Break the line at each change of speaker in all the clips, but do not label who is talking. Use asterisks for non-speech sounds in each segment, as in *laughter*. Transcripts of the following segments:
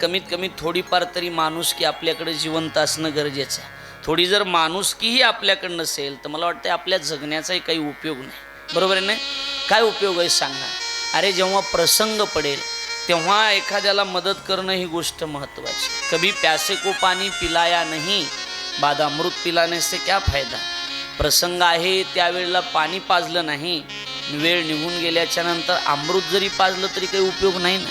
कमीत कमी थोडीफार तरी माणुसकी आपल्याकडे जिवंत असणं गरजेचं आहे. थोडी जर माणुसकीही आपल्याकडं नसेल तर मला वाटतं आपल्या जगण्याचाही काही उपयोग नाही. बरोबर आहे ना? काय उपयोग आहे सांगा? अरे जेव्हा प्रसंग पडेल तेव्हा एखाद्याला मदत करणं ही गोष्ट महत्त्वाची. कभी प्यासे को पाणी पिलाया नाही बादामृत पिलाने से क्या फायदा? प्रसंग आहे त्यावेळेला पाणी पाजलं नाही वेळ निघून गेल्याच्यानंतर अमृत जरी पाजलं तरी काही उपयोग नाही ना?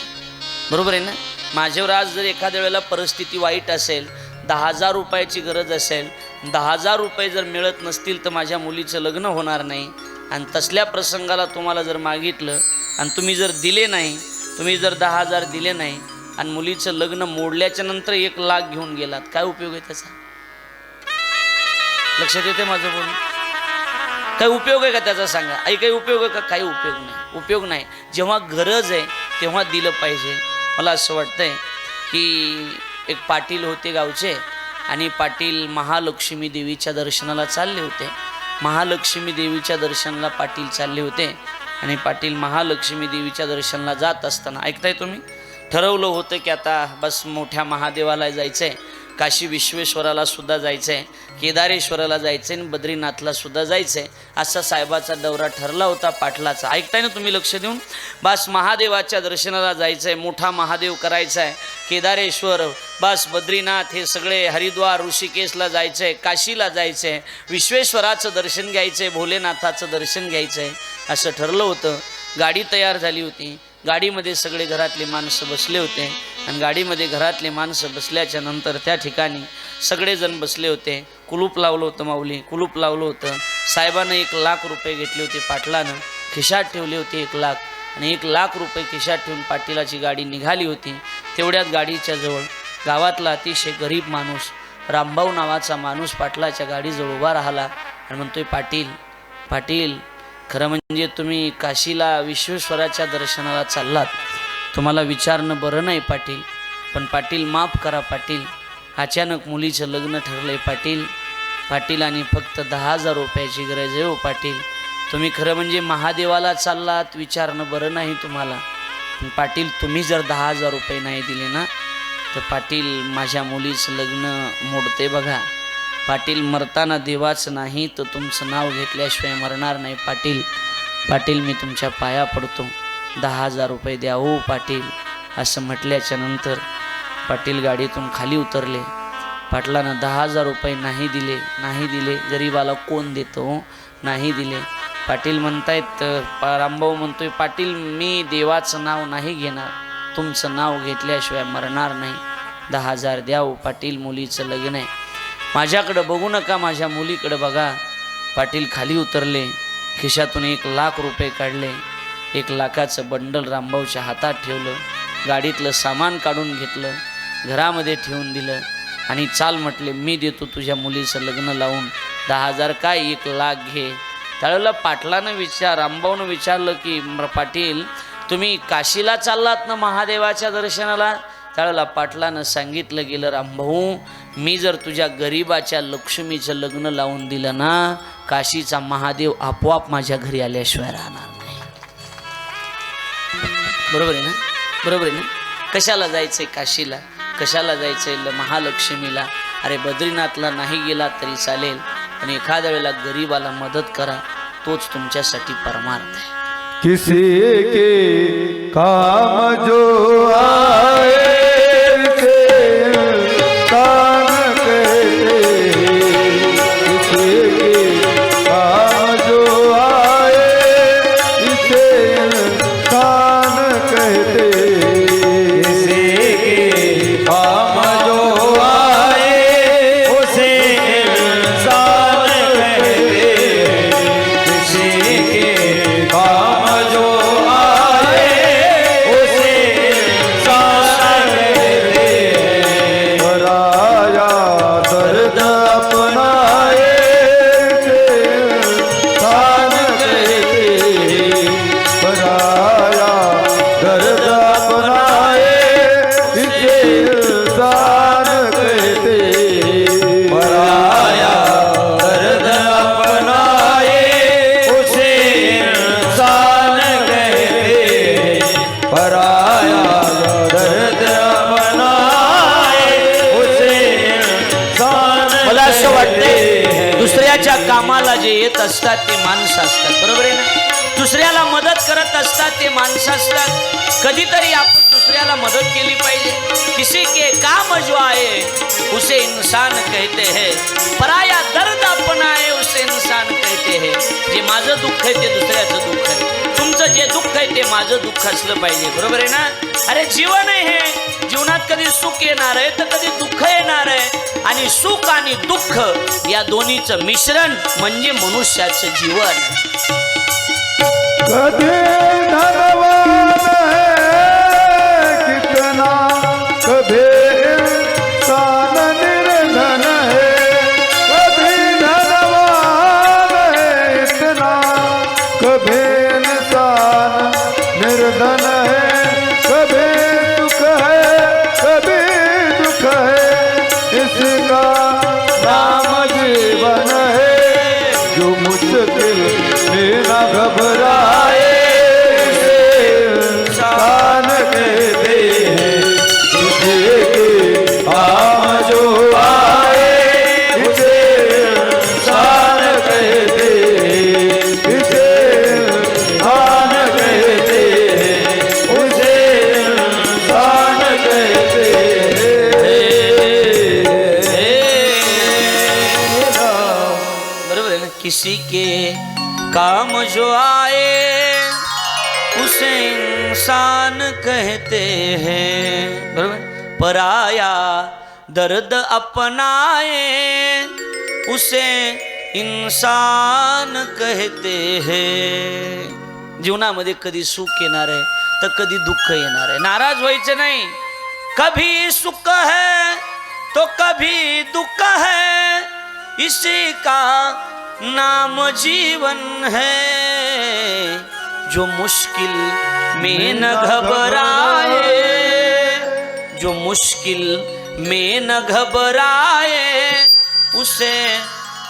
बरोबर आहे ना? माझ्यावर आज जर एखाद्या वेळेला परिस्थिती वाईट असेल दहा हजार रुपयाची गरज असेल दहा हजार रुपये जर मिळत नसतील तर माझ्या मुलीचं लग्न होणार नाही. आणि तसल्या प्रसंगाला तुम्हाला जर मागितलं आणि तुम्ही जर दिले नाही तुम्ही जर दहा हजार दिले नाही आणि मुलीचं लग्न मोडल्याच्या नंतर एक लाख घेऊन गेलात काय उपयोग आहे त्याचा? लक्षात येते माझं बोलून काय उपयोग आहे का त्याचा सांगा? आई काही उपयोग आहे का? काही उपयोग नाही. उपयोग नाही. जेव्हा गरज आहे तेव्हा दिलं पाहिजे. मला असं वाटतंय की एक पाटील होते गावचे आणि पाटील महालक्ष्मी देवीच्या दर्शनाला चालले होते. महालक्ष्मी देवीच्या दर्शनाला पाटील चालले होते आणि पाटील महालक्ष्मी देवीच्या दर्शनाला जात असताना ऐकताय तुम्ही? ठरवलं होतं की आता बस मोठ्या महादेवाला जायचं आहे काशी विश्वेश्वराला सुद्धा जायचं आहे केदारेश्वराला जायचं आहे आणि बद्रीनाथला सुद्धा जायचं आहे असा साहेबाचा दौरा ठरला होता पाटलाचा. ऐकताय ना तुम्ही लक्ष देऊन? बास महादेवाच्या दर्शनाला जायचं आहे मोठा महादेव करायचा आहे केदारेश्वर बास बद्रीनाथ हे सगळे हरिद्वार ऋषिकेशला जायचं आहे काशीला जायचं आहे विश्वेश्वराचं दर्शन घ्यायचं आहे भोलेनाथाचं दर्शन घ्यायचं आहे असं ठरलं होतं. गाडी तयार झाली होती. गाडीमध्ये सगळे घरातले माणसं बसले होते. आणि गाडीमध्ये घरातले माणसं बसल्याच्या नंतर त्या ठिकाणी सगळेजण बसले होते. कुलूप लावलं होतं माऊली कुलूप लावलं होतं. साहेबानं एक लाख रुपये घेतले होते पाटलानं. खिशात ठेवले होते एक लाख. आणि एक लाख रुपये खिशात ठेवून पाटीलाची गाडी निघाली होती. तेवढ्यात गाडीच्या जवळ गावातला अतिशय गरीब माणूस रामभाऊ नावाचा माणूस पाटलाच्या गाडीजवळ उभा राहिला. आणि म्हणतोय पाटील पाटील खरं म्हणजे तुम्ही काशीला विश्वेश्वराच्या दर्शनाला चाललात. तुम्हाला विचारणं बरं नाही पाटील पण पाटील माफ करा पाटील. अचानक मुलीचं लग्न ठरलंय पाटील. पाटील आणि फक्त दहा हजार रुपयाची गरज आहे हो पाटील. तुम्ही खरं म्हणजे महादेवाला चाललात विचारणं बरं नाही तुम्हाला. पण पाटील तुम्ही जर दहा हजार रुपये नाही दिले ना तर पाटील माझ्या मुलीचं लग्न मोडते बघा. पाटील मरताना देवाचं नाही तर तुमचं नाव घेतल्याशिवाय मरणार नाही पाटील. पाटील मी तुमच्या पाया पडतो. दहा हजार रुपये द्या हो पाटील असं म्हटल्याच्या नंतर पाटील गाडीतून खाली उतरले. पाटलानं दहा हजार रुपये नाही दिले नाही दिले. गरीबाला कोण देतो हो? नाही दिले. पाटील म्हणतायत रामभाऊ म्हणतोय पाटील मी देवाचं नाव नाही घेणार. तुमचं नाव घेतल्याशिवाय मरणार नाही. दहा हजार द्या ओ पाटील मुलीचं लग्न आहे. माझ्याकडं बघू नका माझ्या मुलीकडं बघा. पाटील खाली उतरले खिशातून एक लाख रुपये काढले. एक लाखाचं बंडल रामभाऊच्या हातात ठेवलं गाडीतलं सामान काढून घेतलं घरामध्ये ठेवून दिलं आणि चाल म्हटले मी देतो तुझ्या मुलीचं लग्न लावून. दहा हजार काय? एक लाख घे. त्यावेळेला पाटलानं विचार रामभाऊनं विचारलं की पाटील तुम्ही काशीला चाललात ना महादेवाच्या दर्शनाला? त्यावेळेला पाटलानं सांगितलं गेलं रामभाऊ मी जर तुझ्या गरिबाच्या लक्ष्मीचं लग्न लावून दिलं ना काशीचा महादेव आपोआप माझ्या घरी आल्याशिवाय राहणार नाही. बरोबर आहे ना? बरोबर आहे ना? कशाला जायचंय काशीला? कशाला जायचंय महालक्ष्मीला? अरे बद्रीनाथला नाही गेला तरी चालेल पण एखाद्या वेळेला गरीबाला मदत करा तोच तुमच्यासाठी परमार्थ आहे.
किसी के काम जो आए
माणसं असतात कधीतरी आपण दुसऱ्याला मदत केली पाहिजे. किसी के काम जो आहे उसे इन्सान कहते है. पराया दर्द आहे उसे इन्सान कहते है. जे माझं दुःख आहे ते दुसऱ्याचं दुःख आहे. तुमचं जे दुःख आहे ते माझं दुःख असलं पाहिजे. बरोबर आहे ना? अरे जीवन आहे हे. जीवनात कधी सुख येणार आहे तर कधी दुःख येणार आहे. आणि सुख आणि दुःख या दोन्हीचं मिश्रण म्हणजे मनुष्याचं जीवन.
कभी जो आए उसे इंसान कहते हैं।
बरोबर? पराया दर्द अपनाए उसे इंसान कहते हैं। जीवनामध्ये कधी सुख येणार आहे तर कधी दुःख येणार आहे. नाराज व्हायचं नाही. कभी सुख है तो कभी दुःख है इसी का नाम जीवन है जो मुश्किल में न घबराए। जो मुश्किल में न घबराए उसे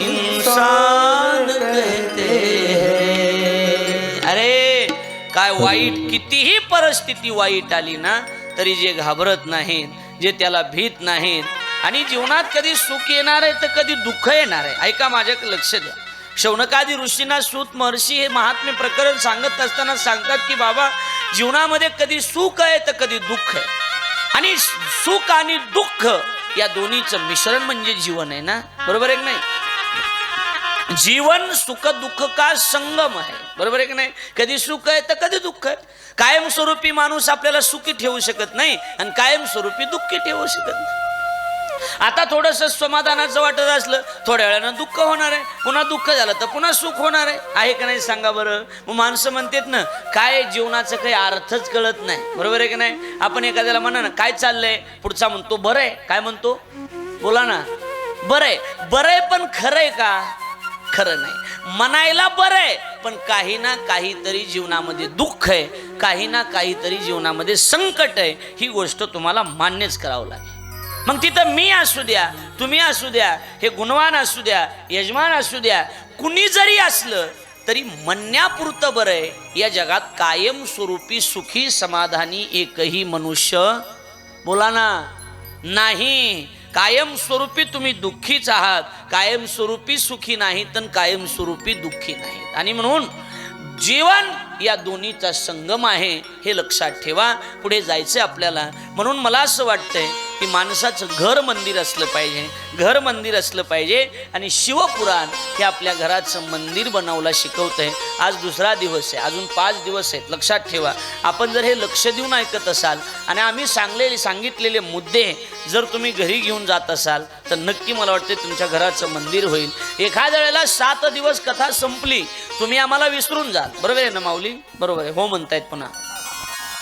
इंसान कहते हैं। अरे काय वाईट कितीही परिस्थिती वाईट आली ना तरी जे घाबरत नाहीत जे त्याला भीत नाहीत आणि जीवनात कधी सुख येणार आहे तर कधी दुःख येणार आहे. ऐका माझ्याकडे लक्ष द्या. शौनकादी ऋषींना सूत महर्षी हे महात्म्य प्रकरण सांगत असताना सांगतात की बाबा जीवनामध्ये कधी सुख आहे तर कधी दुःख आहे. आणि सुख आणि दुःख या दोन्हीचं मिश्रण म्हणजे जीवन आहे ना? बरोबर आहे की नाही? जीवन सुख दुःख का संगम आहे? बरोबर आहे की नाही? कधी सुख आहे तर कधी दुःख आहे. कायमस्वरूपी माणूस आपल्याला सुखी ठेवू शकत नाही आणि कायमस्वरूपी दुःखी ठेवू शकत नाही. आता थोडस समाधानाचं वाटत असलं थोड्या वेळानं दुःख होणार आहे. पुन्हा दुःख झालं तर पुन्हा सुख होणार आहे. आहे का नाही सांगा बरं? मग माणसं म्हणतात ना काय जीवनाचं काही अर्थच कळत नाही. बरोबर आहे की नाही? आपण एखाद्याला म्हणा ना काय चाललंय? पुढचा म्हणतो बरं आहे. काय म्हणतो? बोला ना. बरं आहे. बरं आहे पण खरं आहे का? खरं नाही. म्हणायला बरं आहे पण काही ना काहीतरी जीवनामध्ये दुःख आहे. काही ना काहीतरी जीवनामध्ये संकट आहे. ही गोष्ट तुम्हाला मान्यच करावं लागेल. मग तिथं मी असू द्या तुम्ही असू द्या हे गुणवान असू द्या यजमान असू द्या कुणी जरी असलं तरी म्हणण्यापुरतं बरं आहे. या जगात कायमस्वरूपी सुखी समाधानी एकही मनुष्य बोला ना नाही. कायमस्वरूपी तुम्ही दुःखीच आहात कायमस्वरूपी सुखी नाही तर कायमस्वरूपी दुःखी नाहीत. आणि म्हणून जीवन या दोन्हीचा संगम आहे हे लक्षात ठेवा पुढे जायचं आपल्याला. म्हणून मला असं वाटतंय की माणसाचं घर मंदिर असलं पाहिजे घर मंदिर असलं पाहिजे आणि शिवपुराण हे आपल्या घराचं मंदिर बनवला शिकवतंय. आज दुसरा दिवस आहे अजून पाच दिवस आहेत लक्षात ठेवा. आपण जर हे लक्ष देऊन ऐकत असाल आणि आम्ही सांगलेले सांगितलेले मुद्दे जर तुम्ही घरी घेऊन जात असाल तर नक्की मला वाटते तुमच्या घराचं मंदिर होईल. एखाद्या वेळेला सात दिवस कथा संपली तुम्ही आम्हाला विसरून जाल. बरोबर आहे ना माऊली? बरोबर आहे. हो म्हणतायत पुन्हा.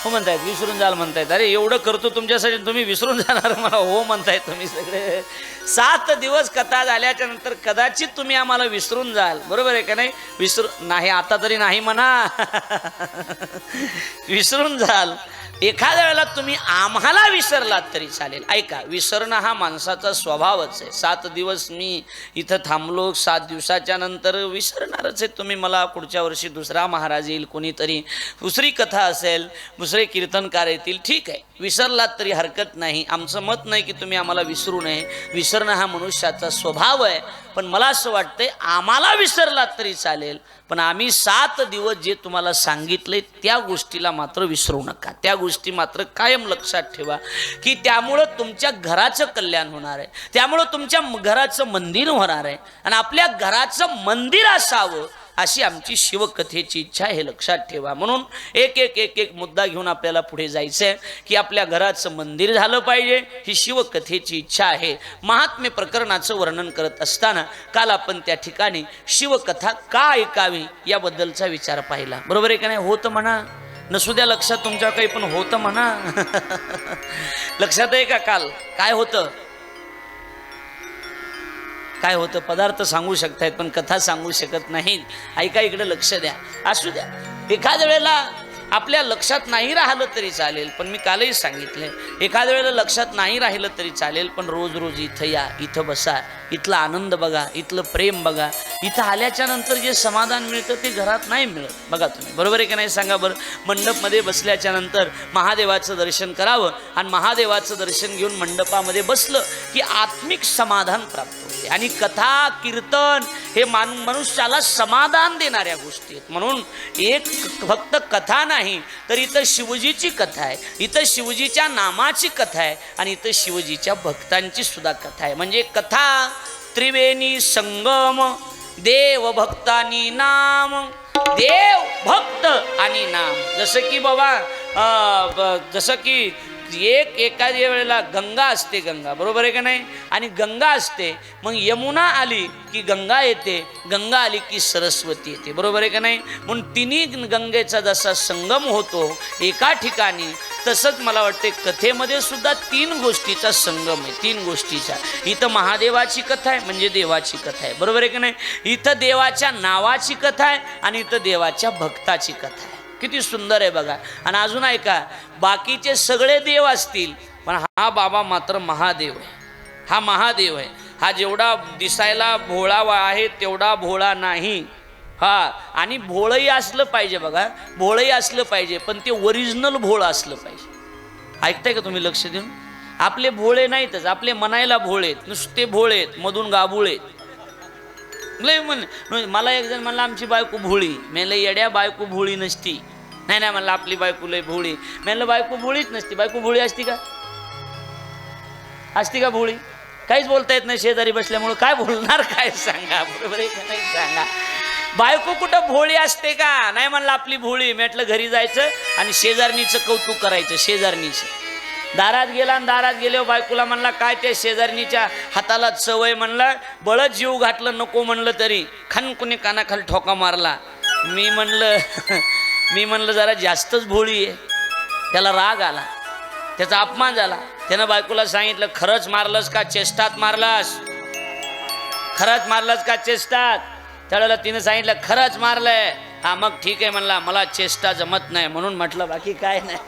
हो म्हणतायत विसरून जाल म्हणतायत. अरे एवढं करतो तुमच्यासाठी तुम्ही विसरून जाणार. मला हो म्हणतायत तुम्ही सगळे. सात दिवस कथा झाल्याच्यानंतर कदाचित तुम्ही आम्हाला विसरून जाल. बरोबर आहे का नाही? विसरू नाही आता तरी नाही म्हणा. *laughs* विसरून जाल. एखाद्या वेळेला तुम्ही आम्हाला विसरलात तरी चालेल. ऐका विसरणं हा माणसाचा स्वभावच आहे. सात दिवस मी इथं थांबलो सात दिवसाच्या नंतर विसरणारच आहे तुम्ही मला. पुढच्या वर्षी दुसरा महाराज येईल कोणीतरी दुसरी कथा असेल दुसरे कीर्तनकार येतील ठीक आहे. विसरलात तरी हरकत नाही. आमचं मत नाही की तुम्ही आम्हाला विसरू नये. विसरणं हा मनुष्याचा स्वभाव आहे. पण मला असं वाटतंय आम्हाला विसरलात तरी चालेल पण आम्ही सात दिवस जे तुम्हाला सांगितले त्या गोष्टीला मात्र विसरू नका. त्या गोष्टी मात्र कायम लक्षात ठेवा की त्यामुळं तुमच्या घराचं कल्याण होणार आहे. त्यामुळं तुमच्या घराचं मंदिर होणार आहे. आणि आपल्या घराचं मंदिर असावं अशी आमची शिवकथेची इच्छा आहे हे लक्षात ठेवा. म्हणून एक एक एक एक मुद्दा घेऊन आपल्याला पुढे जायचं आहे की आपल्या घराचं मंदिर झालं पाहिजे ही शिवकथेची इच्छा आहे. महात्म्य प्रकरणाचं वर्णन करत असताना काल आपण त्या ठिकाणी शिवकथा का ऐकावी याबद्दलचा विचार पाहिला. बरोबर आहे का नाही? होतं म्हणा. नसू द्या लक्षात तुमच्या काही पण होतं म्हणा. *laughs* लक्षात आहे का काल? काय होतं? काय होतं पदार्थ सांगू शकतायत पण कथा सांगू शकत नाहीत. ऐका इकडे लक्ष द्या. असू द्या. एखाद्या वेळेला आपल्या लक्षात नाही राहिलं तरी चालेल पण मी कालही सांगितलं एखाद्या वेळेला लक्षात नाही राहिलं तरी चालेल पण रोज रोज इथं या इथं बसा इथला आनंद बघा इथलं प्रेम बघा. इथं आल्याच्यानंतर जे समाधान मिळतं ते घरात नाही मिळत. बघा तुम्ही. बरोबर आहे की नाही? सांगा बरं. मंडपमध्ये बसल्याच्या नंतर महादेवाचं दर्शन करावं आणि महादेवाचं दर्शन घेऊन मंडपामध्ये बसलं की आत्मिक समाधान प्राप्त असते आणि कथा कीर्तन हे मान मनुष्याला समाधान देणाऱ्या गोष्टी आहेत. म्हणून एक फक्त कथा नाही तर इथं शिवजीची कथा आहे. इथं शिवजीच्या नामाची कथा आहे आणि इथं शिवजीच्या भक्तांची सुद्धा कथा आहे. म्हणजे कथा त्रिवेणी संगम देव भक्तानी नाम देव भक्त आणि नाम. जसं की बाबा जसं की एक एखाद्या वेळेला गंगा असते गंगा बरोबर आहे का नाही? आणि गंगा असते मग यमुना आली की गंगा येते गंगा आली की सरस्वती येते बरोबर आहे का नाही? म्हणून तिन्ही गंगेचा जसा संगम होतो एका ठिकाणी तसंच मला वाटते कथेमध्ये सुद्धा तीन गोष्टीचा संगम आहे तीन गोष्टीचा. इथं महादेवाची कथा आहे म्हणजे देवाची कथा आहे बरोबर आहे का नाही? इथं देवाच्या नावाची कथा आहे आणि इथं देवाच्या भक्ताची कथा आहे. किती सुंदर आहे बघा. आणि अजून ऐका बाकीचे सगळे देव असतील पण हा बाबा मात्र महादेव आहे. हा महादेव आहे. हा जेवढा दिसायला भोळा वा- आहे तेवढा भोळा नाही. हा आणि भोळंही असलं पाहिजे बघा. भोळंही असलं पाहिजे पण ते ओरिजिनल भोळं असलं पाहिजे. ऐकताय का तुम्ही लक्ष देऊन? आपले भोळे नाहीतच आपले मनायला भोळेत नुसते भोळेत मधून गाबुळेत. लय म्हण मला एक जण म्हणला आमची बायको भोळी. मी येड्या बायको भोळी नसती. नाही नाही म्हणलं आपली बायको लय भोळी. म्हणलं बायको भोळीच नसती. बायको भोळी असती का? असती का भोळी? काहीच बोलता येत नाही शेजारी बसल्यामुळं. काय बोलणार काय सांगा? बरोबर आहे का नाही? सांगा. बायको कुठं भोळी असते का? नाही म्हणलं आपली भोळी. म्हटलं घरी जायचं आणि शेजारणीचं कौतुक करायचं शेजारणीचं. दारात गेला आणि दारात गेल्यावर बायकोला म्हणला काय त्या शेजारणीच्या हाताला सवय म्हणला बळच जीव घातलं नको म्हणलं तरी. खान कुणी कानाखाली ठोका मारला. मी म्हणलं मी म्हणलं जरा जास्तच भोळी आहे. त्याला राग आला. त्याचा अपमान झाला. त्यानं बायकोला सांगितलं खरंच मारलंस का? चेष्टात मारलास. खरंच मारलंस का चेष्टात? त्यावेळेला तिनं सांगितलं खरंच मारलंय. हा मग ठीक आहे म्हणला. मला चेष्टा जमत नाही म्हणून म्हटलं बाकी काय नाही.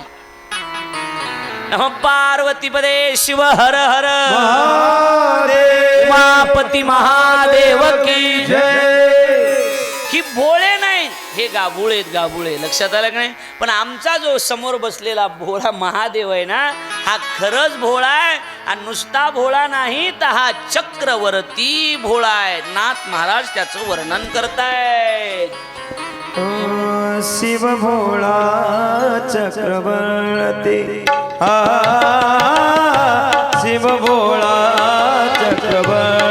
पार्वती पदे शिव हर हर.
महादेव.
उमापती महादेव की
जय.
की भोळे नाही. हे गाभुळे गाभुळे लक्षात आलं का नाही? पण आमचा जो समोर बसलेला भोळा महादेव आहे ना हा खरंच भोळा आहे आणि नुसता भोळा नाही तर हा चक्रवर्ती भोळा आहे. नाथ महाराज त्याचं वर्णन करतायत.
शिव भोळा चक्रवर्ती. Shiv भोळा
चक्रवर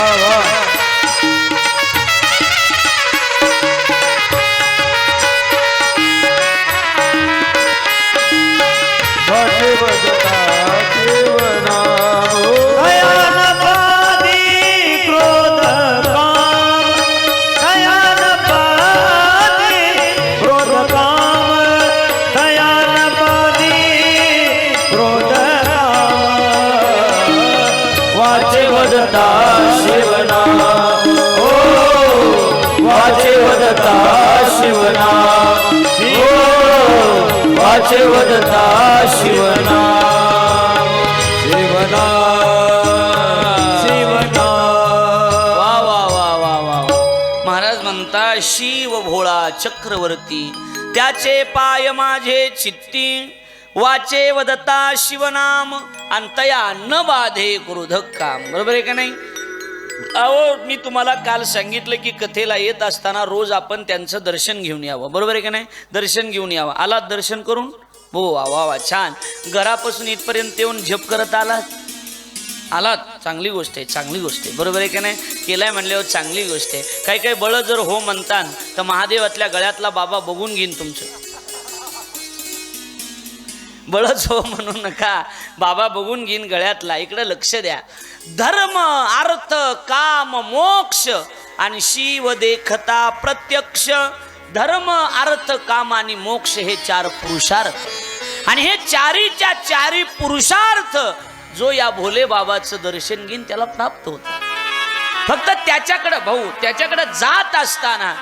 lá, lá. वाचे वदता शिवनाम
शिवना। शिवना
वा वा वा वा वा. महाराज म्हणता शिव भोळा चक्रवर्ती त्याचे पाय माझे चित्ती वाचे वदता शिवनाम अंतया न बाधे क्रोध काम. बरोबर आहे का नाही? अहो मी तुम्हाला काल सांगितलं की कथेला येत असताना रोज आपण त्यांचं दर्शन घेऊन यावं. बरोबर आहे का नाही? दर्शन घेऊन यावं. आलात दर्शन करून? हो वा वा वा छान. घरापासून इथपर्यंत येऊन झेप करत आलात? आलात. चांगली गोष्ट आहे चांगली गोष्ट आहे. बरोबर आहे का नाही? केलाय म्हणल्यावर चांगली गोष्ट आहे. काही काही बळ जर हो म्हणतात तर महादेवातल्या गळ्यातला बाबा बघून घेईन तुमचं. बळच हो म्हणू नका. बाबा बघून घेईन गळ्यातला. इकडं लक्ष द्या. धर्म अर्थ काम मोक्ष आणि शिव देखता प्रत्यक्ष. धर्म अर्थ काम आणि मोक्ष हे चार पुरुषार्थ. आणि हे चारीच्या चारी पुरुषार्थ जो या भोले बाबाचं दर्शन घेईन त्याला प्राप्त होत. फक्त त्याच्याकडं भाऊ त्याच्याकडं जात असताना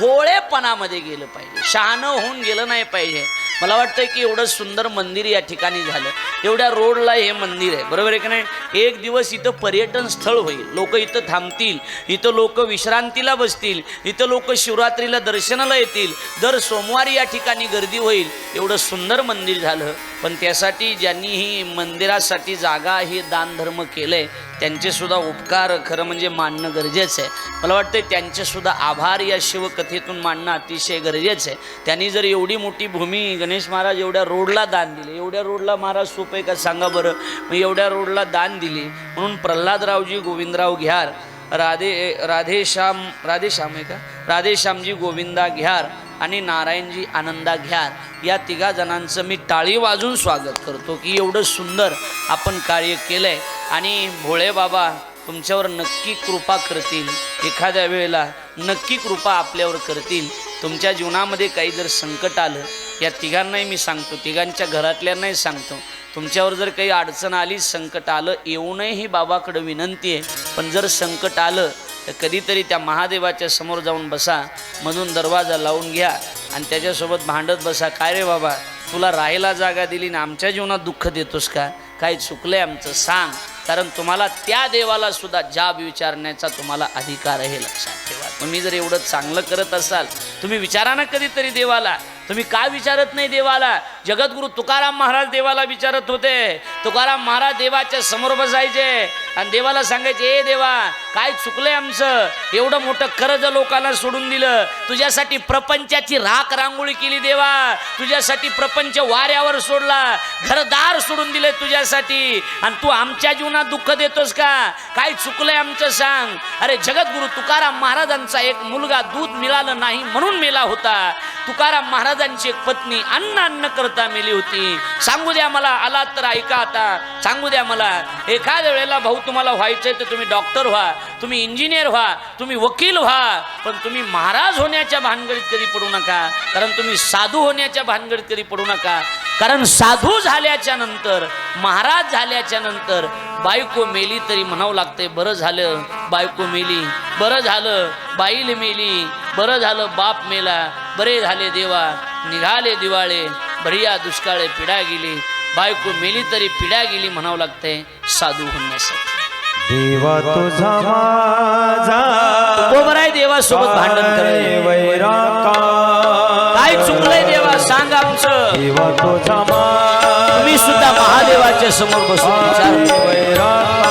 भोळेपणामध्ये गेलं पाहिजे. शहाणं होऊन गेलं नाही पाहिजे. मला वाटतं की एवढं सुंदर मंदिर या ठिकाणी झालं. एवढ्या रोडला हे मंदिर आहे. बरोबर आहे की नाही? एक दिवस इथं पर्यटन स्थळ होईल. लोक इथं थांबतील. इथं लोक विश्रांतीला बसतील. इथं लोक शिवरात्रीला दर्शनाला येतील. दर सोमवारी या ठिकाणी गर्दी होईल. एवढं सुंदर मंदिर झालं. पण त्यासाठी ज्यांनी ही मंदिरासाठी जागा हे दानधर्म केलं आहे त्यांचेसुद्धा उपकार खरं म्हणजे मानणं गरजेचं आहे. मला वाटतं त्यांचेसुद्धा आभार या शिवकथेतून मानणं अतिशय गरजेचं आहे. त्यांनी जर एवढी मोठी भूमी गणेश महाराज एवढ्या रोडला दान दिले एवढ्या रोडला महाराज सोपं आहे का? सांगा बरं. मग एवढ्या रोडला दान दिली. म्हणून प्रल्हादरावजी गोविंदराव घ्यार. राधे राधेश्याम राधेश्याम आहे का? राधेश्यामजी गोविंदा घ्यार आणि नारायणजी आनंदा घ्यार. या तिघा जणांचं मी टाळी वाजून स्वागत करतो की एवढं सुंदर आपण कार्य केलं आहे आणि भोळे बाबा तुमच्यावर नक्की कृपा करतील. एखाद्या वेळेला नक्की कृपा आपल्यावर करतील. तुमच्या जीवनामध्ये काही जर संकट आलं या तिघांनाही मी सांगतो. तिघांच्या घरातल्यांनाही सांगतो. तुमच्यावर जर काही अडचण आली संकट आलं येऊ नये ही बाबाकडं विनंती आहे. पण जर संकट आलं तर कधीतरी त्या महादेवाच्या समोर जाऊन बसा मधून दरवाजा लावून घ्या आणि त्याच्यासोबत भांडत बसा. काय रे बाबा तुला राहायला जागा दिली ना आमच्या जीवनात दुःख देतोस का? काय चुकलंय आमचं? सांग. कारण तुम्हाला त्या देवाला सुद्धा जाब विचारण्याचा तुम्हाला अधिकार आहे. लक्षात ठेवा. तुम्ही जर एवढं चांगलं करत असाल तुम्ही विचारा ना कधीतरी देवाला. तुम्ही का विचारत नाही देवाला? जगद्गुरु तुकाराम महाराज देवाला विचारत होते. तुकाराम महाराज देवाच्या समोर बसायचे आणि देवाला सांगायचे ए देवा काय चुकलंय आमचं? एवढं मोठं कर्ज लोकांना सोडून दिलं. तुझ्यासाठी प्रपंचाची राख रांगोळी केली देवा. तुझ्यासाठी प्रपंच वाऱ्यावर सोडला. घरदार सोडून दिले तुझ्यासाठी. आणि तू आमच्या जीवनात दुःख देतोस का? काय चुकलंय आमचं सांग. अरे जगद्गुरु तुकाराम महाराजांचा एक मुलगा दूध मिळालं नाही म्हणून मेला होता. तुकाराम महाराज महाराजांची एक पत्नी अन्न अन्न करता मेली होती. सांगू द्या मला आला तर ऐका आता. सांगू द्या मला. एखाद्या वेळेला भाऊ तुम्हाला व्हायचंय तर तुम्ही डॉक्टर व्हा तुम्ही इंजिनियर व्हा तुम्ही वकील व्हा पण तुम्ही महाराज होण्याच्या भानगडीत कधी पडू नका. कारण तुम्ही साधू होण्याच्या भानगडीत कधी पडू नका. कारण साधू झाल्याच्यानंतर महाराज झाल्याच्यानंतर बायको मेली तरी म्हणावं लागतंय बरं झालं बायको मेली बरं झालं बाईल मेली बरं झालं बाप मेला बरे झाले देवा निघाले दिवाळे बढिया दुष्काळे पिढा गेली बायको मेली तरी पिढा गेली म्हणावं लागतंय साधू होण्यासाठी.
देवा तुझा माझा
बरोबर आहे देवासोबत भांडण करणे.
वैराका
काय चुकलंय देवा सांग आमचं तुम्ही सुद्धा महादेवाच्या समोर बसून विचार.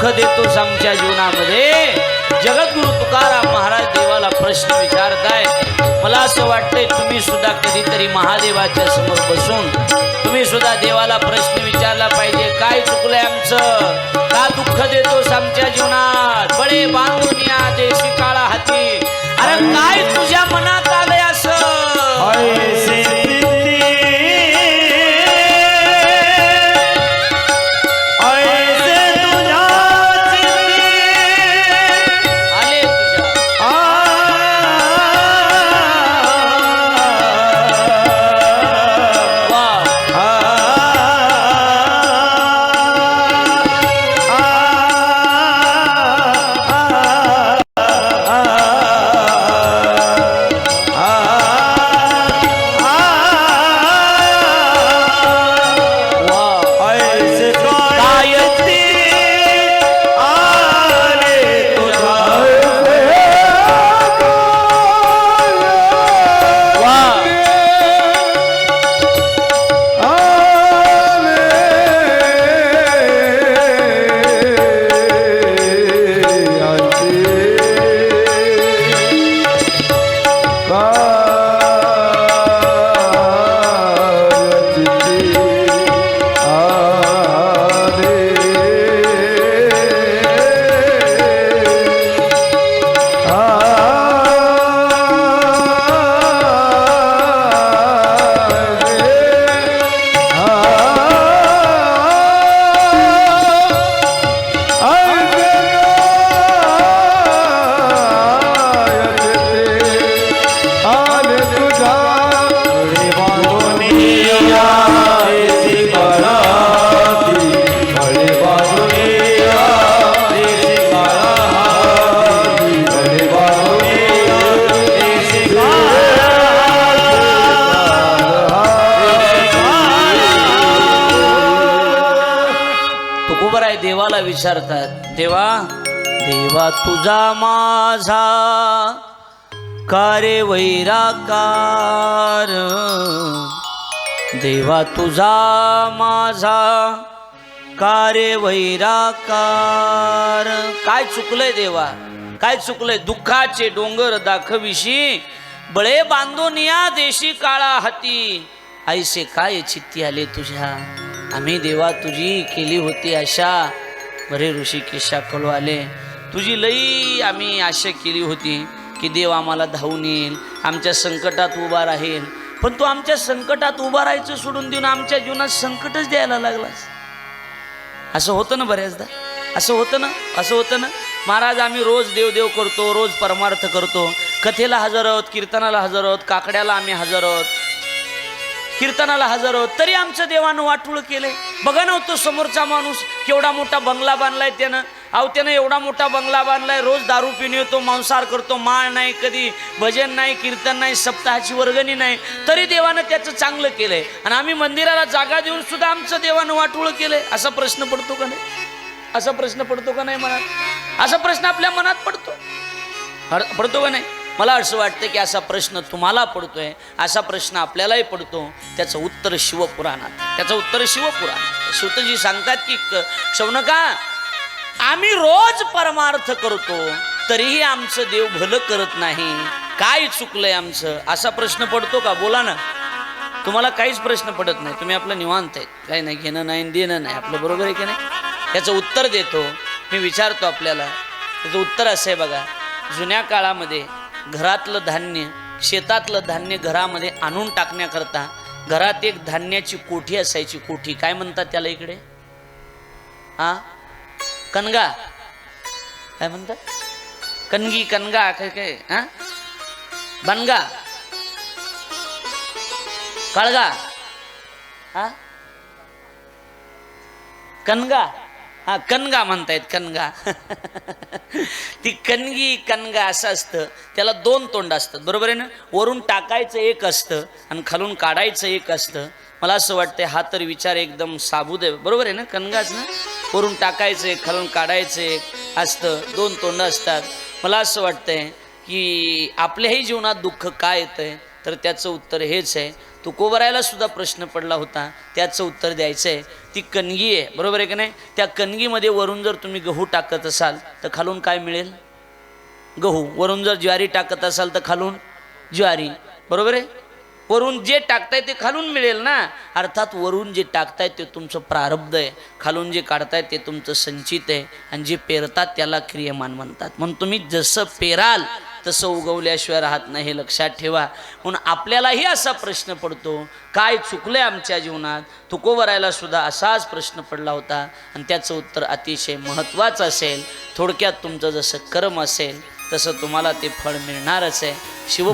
सुख देतोस आमच्या जीवनामध्ये. जगद्गुरु तुकाराम महाराज देवाला प्रश्न विचारताय. मला असं वाटतंय तुम्ही सुद्धा कधीतरी महादेवाच्या समोर बसून तुम्ही सुद्धा देवाला प्रश्न विचारला पाहिजे. काय चुकलंय आमचं? का दुःख देतोस आमच्या जीवनात? बळे बांधून या देशी काळा हाती. अरे काय तुझ्या मनात आलंय असं? विचारतात देवा देवा तुझा माझा कारे वैराकार. देवा तुझा माझा कारे वैराकार. काय चुकलंय देवा? काय चुकलंय? दुःखाचे डोंगर दाखविशी. बळे बांधून या देशी काळा हाती. ऐसे काय चित्ती आले तुझ्या? आम्ही देवा तुझी केली होती आशा. बरे ऋषिकेशा कळू आले तुझी लई आम्ही आशा केली होती की देव आम्हाला धावून येईल आमच्या संकटात उभा राहील. पण तू आमच्या संकटात उभा राहायचं सोडून देऊन आमच्या जीवनात संकटच द्यायला लागलास. असं होतं ना बऱ्याचदा? असं होतं ना? असं होतं ना? महाराज आम्ही रोज देवदेव करतो रोज परमार्थ करतो. कथेला हजर आहोत कीर्तनाला हजर आहोत काकड्याला आम्ही हजर आहोत. कीर्तनाला हजर आहोत. तरी आमचं देवानं वाटूळ केलंय. बघा ना हो समोरचा माणूस केवढा मोठा बंगला बांधलाय त्यानं. अहो त्यानं एवढा मोठा बंगला बांधलाय. रोज दारू पिऊन येतो मांसाहार करतो. माळ नाही कधी भजन नाही कीर्तन नाही सप्ताहाची वर्गणी नाही. तरी देवानं त्याचं चांगलं केलंय. आणि आम्ही मंदिराला जागा देऊन सुद्धा आमचं देवानं वाटूळ केलंय. असा प्रश्न पडतो का नाही? असा प्रश्न पडतो का नाही मनात? असा प्रश्न आपल्या मनात पडतो. हर- पडतो का नाही? मला असं वाटतं की असा प्रश्न तुम्हाला पडतोय असा प्रश्न आपल्यालाही पडतो. त्याचं उत्तर शिवपुराणात. त्याचं उत्तर शिवपुराणात. श्रुतजी सांगतात की शौनका आम्ही रोज परमार्थ करतो तरीही आमचं देव भलं करत नाही. काय चुकलंय आमचं? असा प्रश्न पडतो का? बोला ना. तुम्हाला काहीच प्रश्न पडत नाही. तुम्ही आपलं निवांत आहेत. काही नाही घेणं नाही आणि देणं नाही. आपलं बरोबर आहे की नाही? त्याचं उत्तर देतो. मी विचारतो आपल्याला. त्याचं उत्तर असं आहे बघा. जुन्या काळामध्ये घरातलं धान्य शेतातलं धान्य घरामध्ये आणून टाकण्याकरता घरात एक धान्याची कोठी असायची कोठी. काय म्हणतात त्याला इकडे? हा कनगा काय म्हणतात? कणगी कनगा काय काय? हा बनगा. कळगा. हा कनगा हा कनगा म्हणतायत कनगा ती कणगी कनगा असं असतं त्याला दोन तोंड असतात बरोबर आहे ना? वरून टाकायचं एक असतं आणि खालून काढायचं एक असतं. मला असं वाटतं हा तर विचार एकदम साबूद आहे बरोबर आहे ना? कनगाच ना? वरून टाकायचं एक खालून काढायचं एक असतं दोन तोंड असतात. मला असं वाटतंय की आपल्याही जीवनात दुःख काय येतंय? तर त्याचं उत्तर हेच आहे. तुकोबरायला सुद्धा प्रश्न पडला होता. त्याचं उत्तर द्यायचं आहे ती कणगी आहे. बरोबर आहे की नाही? त्या कणगीमध्ये वरून जर तुम्ही गहू टाकत असाल तर खालून काय मिळेल? गहू. वरून जर ज्वारी टाकत असाल तर खालून ज्वारी. बरोबर आहे? वरून जे टाकताय ते खालून मिळेल ना? अर्थात वरून जे टाकताय ते तुमचं प्रारब्ध आहे. खालून जे काढताय ते तुमचं संचित आहे. आणि जे पेरतात त्याला क्रियमान म्हणतात. म्हणून तुम्ही जसं पेराल तसं उगवल्याशिवाय राहत नाही हे लक्षात ठेवा. म्हणून आपल्यालाही असा प्रश्न पडतो काय चुकलंय आमच्या जीवनात? तुकोवरायला सुद्धा असाच प्रश्न पडला होता. आणि त्याचं उत्तर अतिशय महत्त्वाचं असेल. थोडक्यात तुमचं जसं कर्म असेल तसं तुम्हाला ते फळ मिळणारच आहे. शिव